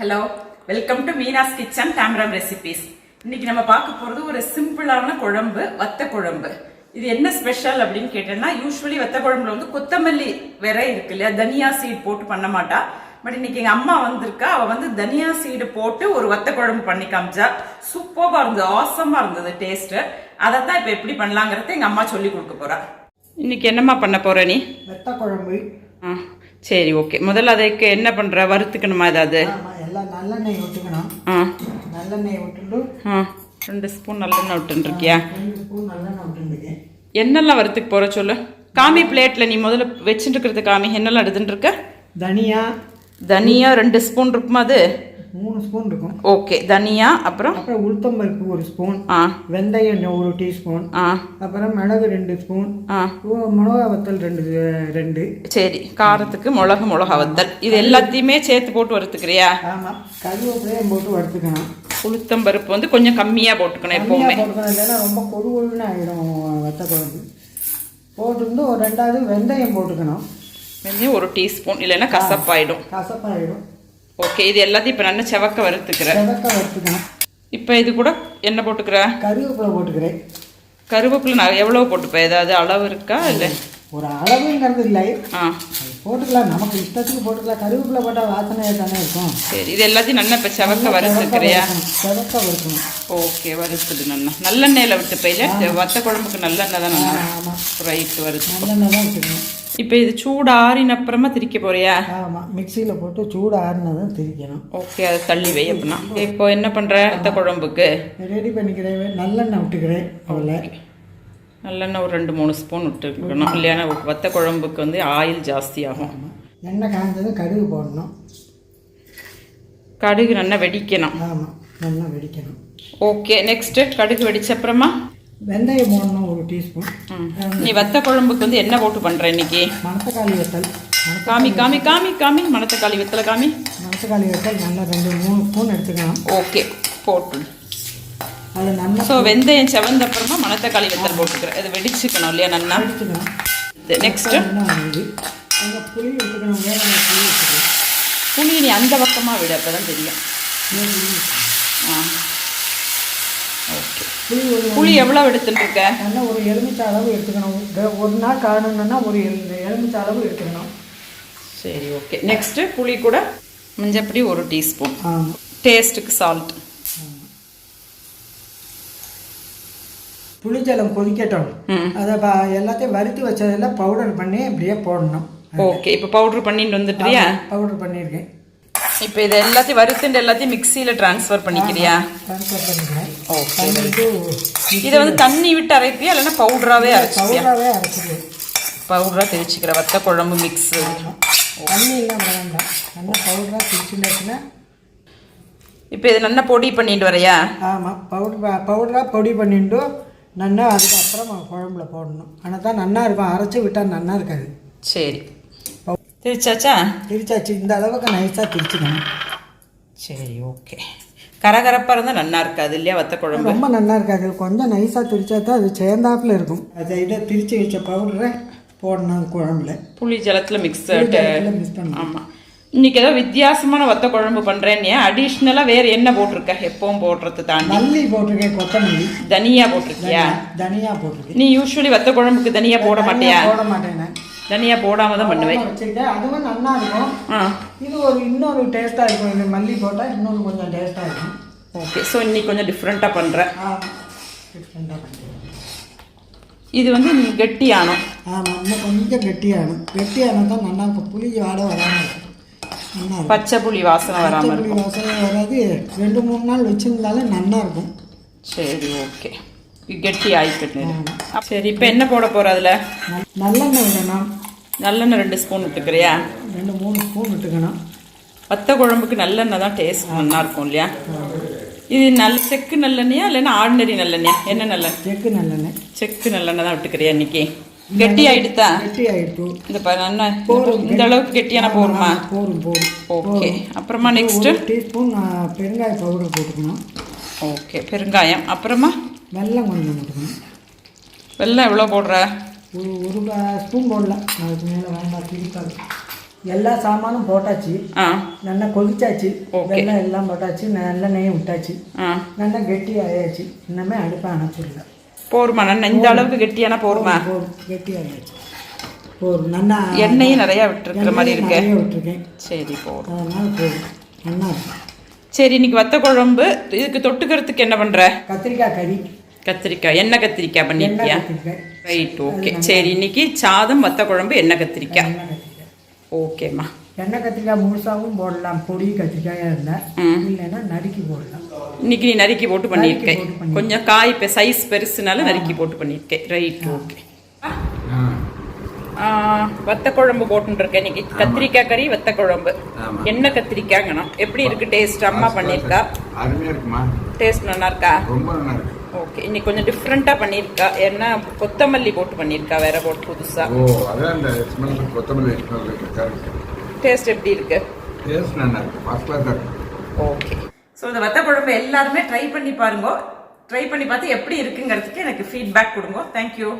Hello welcome to Meena's kitchen tamarind recipes இன்னைக்கு நம்ம பார்க்க போறது ஒரு சிம்பிளான குழம்பு வத்த குழம்பு. இது என்ன ஸ்பெஷல் அப்படின்னு கேட்டேன்னா யூஸ்வலி வத்த குழம்புல வந்து கொத்தமல்லி வேற இருக்கு இல்லையா? தனியா சீட் போட்டு பண்ண மாட்டா. பட் இன்னைக்கு எங்க அம்மா வந்திருக்கா. அவ வந்து தனியா சீடு போட்டு ஒரு வத்த குழம்பு பண்ணி காமிச்சா சூப்பர்பா இருந்தது ஆசமா இருந்தது டேஸ்ட் அதை தான் இப்போ எப்படி பண்ணலாங்கிறத எங்க அம்மா சொல்லி கொடுக்க போறா. இன்னைக்கு என்னம்மா பண்ண போற நீ? வெத்த குழம்பு. ஆ சரி ஓகே முதல்ல அதுக்கு என்ன பண்ற? வறுத்துக்கணுமா ஏதாவது? நல்லெண்ணெய் விட்டுக்கணும் நல்லெண்ணெய் விட்டுட்டு ரெண்டு ஸ்பூன் நல்லெண்ணெய் விட்டுருக்கியா ரெண்டு ஸ்பூன் நல்லெண்ணெய் விட்டுருக்கேன் என்னெல்லாம் வறுத்துக்கு போற சொல்லு? காமி பிளேட்ல நீ முதல்ல வச்சுட்டு இருக்கிறது காமி என்னெல்லாம் எடுத்துட்டு இருக்க தனியா. தனியா ரெண்டு ஸ்பூன் இருக்குமா அது? மூணு ஸ்பூன் இருக்கும். ஓகே தனியா அப்புறம்? அப்புறம் உளுத்தம்பருப்பு ஒரு ஸ்பூன் ஆ. வெந்தயம் ஒரு டீஸ்பூன் ஆ. அப்புறம் மிளகு ரெண்டு ஸ்பூன் ஆ. மிளகா வத்தல் ரெண்டு ரெண்டு. சரி காரத்துக்கு மிளகு மிளகா வத்தல். இது எல்லாத்தையுமே சேர்த்து போட்டு வறுத்துக்கிறியா? ஆமாம் கருவேப்பிலையும் போட்டு வறுத்துக்கணும். உளுத்தம் பருப்பு வந்து கொஞ்சம் கம்மியா போட்டுக்கணும் எப்பவுமே. கம்மியாக இல்லைன்னா ரொம்ப கொடு கொழுன்னு ஆகிடும் வத்த குழம்பு. போட்டுருந்து ஒரு ரெண்டாவது வெந்தயம் போட்டுக்கணும். வெந்தயம் ஒரு டீஸ்பூன் இல்லைன்னா கசப்பாயிடும். கசப்பாயிடும். ஓகே இது எல்லாத்தையும் இப்போ நல்லா செவக்க வறுத்துக்கிற செவக்க வறுத்துக்கணும். இப்போ இது கூட என்ன போட்டுக்கிற? கருவேப்பிலை போட்டுக்கிறேன். கருவேப்பிலை நான் எவ்வளோ போட்டுப்பேன்? ஏதாவது அளவு இருக்கா இல்லை? ஒரு அளவுங்கிறது இல்லை. ஆ. போட்டுக்கலாம். நமக்கு இஷ்டத்துக்கு போட்டுக்கலாம். கருவேப்பிலை போட்டால் வாசனையாக தானே இருக்கும். சரி இது எல்லாத்தையும் நல்லா இப்போ செவக்க வறுத்துக்கிறியா? செவக்க வறுக்கணும். ஓகே வறுத்துடு நல்லா. நல்லெண்ணெயில் விட்டு பையில வத்த குழம்புக்கு நல்லெண்ணெய் தான் நல்லா ஆமாம் ரைட் வறுத்து நல்லெண்ணெய் தான் வச்சுக்கணும். இப்போ இது சூடு ஆறின அப்புறமா திரிக்க போறியா? ஆமாம் மிக்சியில் போட்டு சூடு ஆறுனதும் திரிக்கணும். ஓகே அதை தள்ளி வை அப்படின்னா. இப்போ என்ன பண்ற? வத்த குழம்புக்கு ரெடி பண்ணிக்கிறேன் நல்லெண்ணெய் விட்டுக்கிறேன் அவ்வளோ நல்லெண்ணெய் ஒரு ரெண்டு மூணு ஸ்பூன் விட்டுக்கணும். இல்லைன்னா வத்த குழம்புக்கு வந்து ஆயில் ஜாஸ்தி ஆகும். எண்ணெய் காய்ஞ்சதும் கடுகு போடணும். கடுகு நல்லா வெடிக்கணும். ஆமாம் நல்லா வெடிக்கணும். ஓகே நெக்ஸ்ட் கடுகு வெடிச்ச அப்புறமா? வெந்தயம் போடணும் ஒரு டீஸ்பூன். நீ வத்த குழம்புக்கு வந்து என்ன போட்டு பண்ற இன்னைக்கு? மணத்தக்காளி வத்தல். காமி காமி காமி காமி. மணத்தக்காளி வெத்தலை காமி? மணத்தக்காளி வத்தல் நல்லா ரெண்டு மூணு ஸ்பூன் எடுத்துக்கணும் ஓகே போட்டு. அதில் நல்லா ஸோ வெந்தயம் செவந்த அப்புறமா மணத்தக்காளி வெத்தல் போட்டுக்கிறேன். இது வெடிச்சுக்கணும் இல்லையா நல்லா எடுத்துக்கணும் நெக்ஸ்ட் என்ன ஆகுது? கொஞ்சம் புளி எடுத்துக்கணும். வச்ச புளி எடுத்துக்கணும் புளி நீ அந்த பக்கமாக விடு அப்போ தான் தெரியும்? ஆ. ஓகே. புளி எவ்வளோ எடுத்துட்டு இருக்க நல்லா ஒரு எலுமிச்சை அளவு எடுத்துக்கணும். ஒரு- நாள் காணணும்னா ஒரு எலு- எலுமிச்சை அளவு எடுத்துக்கணும். சரி ஓகே நெக்ஸ்ட்டு புளி கூட மஞ்சப்பொடி ஒரு டீஸ்பூன். டேஸ்ட்டுக்கு சால்ட் புளிஜலம் கொதிக்கட்டும். அதை எல்லாத்தையும் வறுத்து வச்சதெல்லாம் பவுடர் பண்ணி அப்படியே போடணும். ஓகே இப்போ பவுட்ரு பண்ணிட்டு வந்துட்டுறியா பவுடர் பண்ணியிருக்கேன். இப்போ இது எல்லாத்தையும் வறுத்துட்டு எல்லாத்தையும் மிக்சியில் ட்ரான்ஸ்ஃபர் பண்ணிக்கிறியா? ட்ரான்ஸ்ஃபர் பண்ணிக்கிறேன் ஓகே இதை வந்து தண்ணி விட்டு அரைப்பியா? இல்லைன்னா பவுடராகவே அரைச்சிப்பியா? பவுடராகவே அரைச்சிடுவேன் பவுடராக தெரிச்சுக்கிற வத்த குழம்பு மிக்ஸ் தண்ணி எல்லாம் வேண்டாம். நல்லா பவுடராக பிடிச்சிருந்தாச்சுன்னா இப்போ இது நல்லா பொடி பண்ணிட்டு வரையா? ஆமாம் பவுடர் பவுடராக பொடி பண்ணிட்டு நல்லா அதுக்கப்புறம் குழம்புல போடணும். ஆனால் தான் நல்லா இருக்கும். அரைச்சி விட்டால் நல்லா இருக்காது. சரி. தெரிச்சாச்சா திரிச்சாச்சு இந்த அளவுக்கு நைஸாக திரிச்சுக்கணும் சரி ஓகே கரகரப்பாக இருந்தால் நல்லா இருக்காது இல்லையா வத்த குழம்பு ரொம்ப நல்லா இருக்காது கொஞ்சம் நைஸாக திரிச்சா தான் அது சேர்ந்தாப்புல இருக்கும் அதை இதை திரிச்சு வச்ச பவுடரை போடணும் குழம்புல புளி ஜலத்தில் மிக்ஸ் மிஸ் பண்ணணும் ஆமாம் இன்னைக்கு ஏதோ வித்தியாசமான வத்த குழம்பு பண்ணுறேன்னு அடிஷ்னலாக வேறு என்ன போட்டிருக்க எப்பவும் போடுறது தாண்டி மல்லி போட்டிருக்கேன் கொத்தமல்லி தனியா போட்டிருக்கியா தனியா போட்டிருக்கேன் நீ யூஸ்வலி வத்த குழம்புக்கு தனியா போட மாட்டியா போட மாட்டேன் தனியா போடாம தான் பண்ணுவேன். வச்சுருக்கேன் அதுவும் நல்லா இருக்கும். ஆ. இது ஒரு இன்னொரு டேஸ்ட்டாக இருக்கும். இந்த மல்லி போட்டால் இன்னொரு கொஞ்சம் டேஸ்ட்டாக இருக்கும். ஓகே ஸோ இன்னைக்கு கொஞ்சம் டிஃப்ரெண்ட்டாக பண்ணுறேன் ஆமாம் டிஃப்ரெண்ட்டாக பண்ணுறேன் இது வந்து நீ கெட்டியானம் ஆமாம் இன்னும் கொஞ்சம் கெட்டியாகணும் கெட்டியானால் தான் நல்லா இருக்கும். புளி வாடை வராமல் இருக்கும். பச்சை புளி வாசனை வராமல் புளி வாசனை வராது. ரெண்டு மூணு நாள் வச்சுருந்தாலும் நல்லா இருக்கும். சரி ஓகே கெட்டி ஆயிக்கிட்டு சரி இப்போ என்ன போட போகிற அதில்? நல்- நல்லெண்ணெய் விடணும் நல்லெண்ணெய் ரெண்டு ஸ்பூன் விட்டுக்கிறியா? ரெண்டு மூணு ஸ்பூன் விட்டுக்கணும். வத்த குழம்புக்கு நல்லெண்ணெய் தான் டேஸ்ட் நல்லா இருக்கும் இல்லையா? இது நல்ல செக்கு நல்லெண்ணெயா இல்லைன்னா ஆர்டினரி நல்லெண்ணெயா? என்ன நல்லெண்ணெய் செக்கு நல்லெண்ணெய். செக்கு நல்லெண்ணெய் தான் விட்டுக்கிறியா இன்னைக்கு? கெட்டி ஆயிடுதா கெட்டி ஆகிடுச்சு இந்த பாரு அண்ணா இந்த அளவுக்கு கெட்டியான போருமா? போதும் போதும் ஓகே அப்புறமா நெக்ஸ்ட் டீஸ்பூன் பெருங்காய பவுடர் போட்டுக்கணும். ஓகே பெருங்காயம். அப்புறமா? வெல்லம் கொஞ்சம் போட்டுக்கணும் வெல்லம் எவ்வளோ போடுற? ஒரு ஒரு ஸ்பூன் போடலாம் அதுக்கு மேலே வேண்டாம் திரிப்பாது எல்லா சாமானும் போட்டாச்சு. ஆ. நல்லா கொதிச்சாச்சு. வெள்ளம் எல்லாம் போட்டாச்சு. நல்ல நெய்யும் விட்டாச்சு. ஆ. நல்லா கெட்டி ஆயாச்சு இன்னமே அடுப்பை அணைச்சிடல. போருமா? நான் இந்த அளவுக்கு கெட்டியான போருமா? கெட்டி ஆயாச்சு போதும் நல்லா எண்ணெயும் நிறைய விட்டுருக்கிற மாதிரி இருக்கு. விட்டுருக்கேன். சரி போதும் அதனால போதும் நல்லா இருக்கும் சரி இன்னைக்கு வத்த குழம்பு இதுக்கு தொட்டுக்கிறதுக்கு என்ன பண்ற? கத்திரிக்காய் கறி. கத்திரிக்காய் எண்ணெய் கத்திரிக்காய் பண்ணிருக்கியா? கத்திரிக்காய்? ரைட் ஓகே சரி இன்னைக்கு சாதம் வத்த குழம்பு எண்ணெய் கத்திரிக்காய்? ஓகேம்மா. எண்ணெய் கத்திரிக்காய் முழுசாவும் போடலாம். பொடி கத்திரிக்காயாக இருந்தால். இல்லைன்னா நறுக்கி போடலாம். இன்னைக்கு நீ நறுக்கி போட்டு பண்ணியிருக்கேன். கொஞ்சம் காய் இப்போ சைஸ் பெருசுனால நறுக்கி போட்டு பண்ணியிருக்கேன். ரைட் ஓகே வத்த குழம்பு போட்டுருக்கேன் இன்னைக்கு. கத்திரிக்காய் கறி வத்த குழம்பு. ஆமா. எண்ணெய் கத்திரிக்காய்ங்கணும்? எப்படி இருக்கு டேஸ்ட் அம்மா பண்ணியிருக்கா? அருமையா இருக்குமா? டேஸ்ட் நல்லா இருக்கா? ரொம்ப நல்லா இருக்கு. ஓகே இன்னைக்கு கொஞ்சம் டிஃப்ரெண்ட்டாக பண்ணியிருக்கா. ஏன்னா கொத்தமல்லி போட்டு பண்ணியிருக்கா வேற போட்டு புதுசா. ஓ அதான் இந்த ஸ்மெல் கொத்தமல்லி ஸ்மெல் டேஸ்ட் எப்படி இருக்கு? டேஸ்ட் நல்லா இருக்கு. ஃபர்ஸ்ட் இருக்கு ஓகே ஸோ இந்த வத்த குழம்பு எல்லாருமே ட்ரை பண்ணி பாருங்க. ட்ரை பண்ணி பார்த்து எப்படி இருக்குங்கிறதுக்கு எனக்கு ஃபீட்பேக் கொடுங்க. தேங்க்யூ